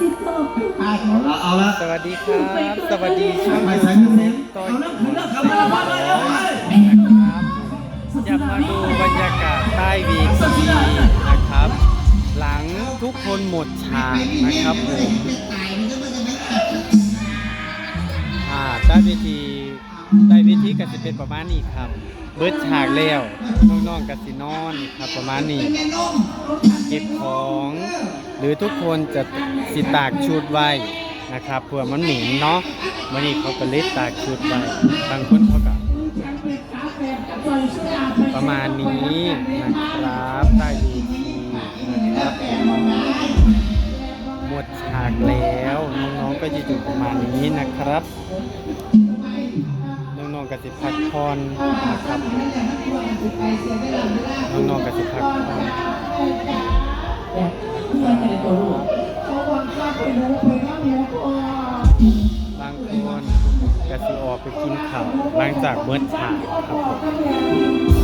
สิโตเอาละเอาละสวัสดีครับ สวัสดีช่องไปยูใส่มือเซ็นบต้อยเอาละคืนละกลับมาละมาเลยาเลยจะมาดูบรรยากาศใต้เวีทีนะครับ หลังทุกคนหมดฉากนะครับผมอ่าใต้เวทีใต้เวทีก็จะเป็นประมาณนี้ครับ เบิดฉากแล้วน้องๆกับสินอนครับประมาณนี้เก็บของ หรือทุกคนจะสิตากชุดไว้นะครับเพื่อมันหนีเนาะวันนี้เขาก็เล็ดตากชุดไว้บางคนเขาก็ประมาณนี้นะครับใต้เวทีนะครับหมดฉากแล้วน้องๆก็จะอยู่ประมาณนี้นะครับ องๆกสิพักผ่อนะครับน้องๆกสิพักพรบางคนกสิออกไปกินข้าวหลังจากเมื่อฉากครับผม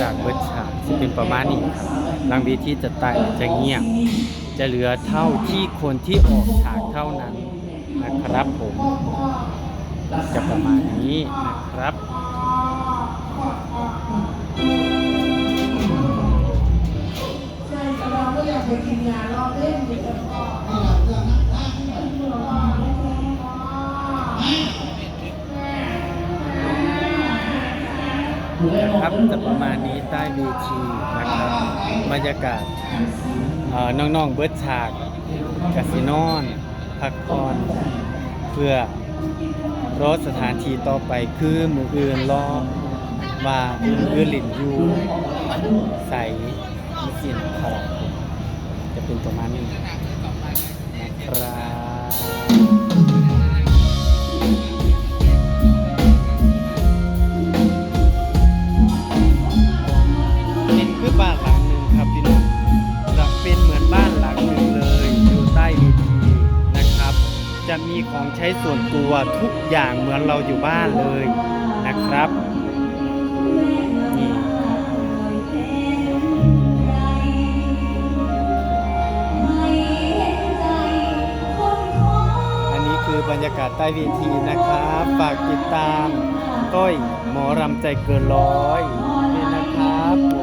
จากเบิดฉากจะเป็นประมาณนี้ครับหลังเวีที่จะตายจะเงียบ จะเหลือเท่าที่คนที่ออกฉากเท่านั้นนะครับผมจะประมาณนี้นะครับ ครับจะประมาณนี้ใต้เวทีนะครับบรรยากาศน้องๆเบิร์ดฉากกาสินอนพักผ่อนเพื่อรอสถานที่ต่อไปคือมืออื่นรอว่ามืออื่นหลินยูใส่มิสินครับจะเป็นประมาณนี้นะครับ มีของใช้ส่วนตัวทุกอย่างเหมือนเราอยู่บ้านเลยนะครับนี่อันนี้คือบรรยากาศใต้เวทีนะครับฝากติดตาม ต้อยหมอรำใจเกินร้อยด้วยนะครับ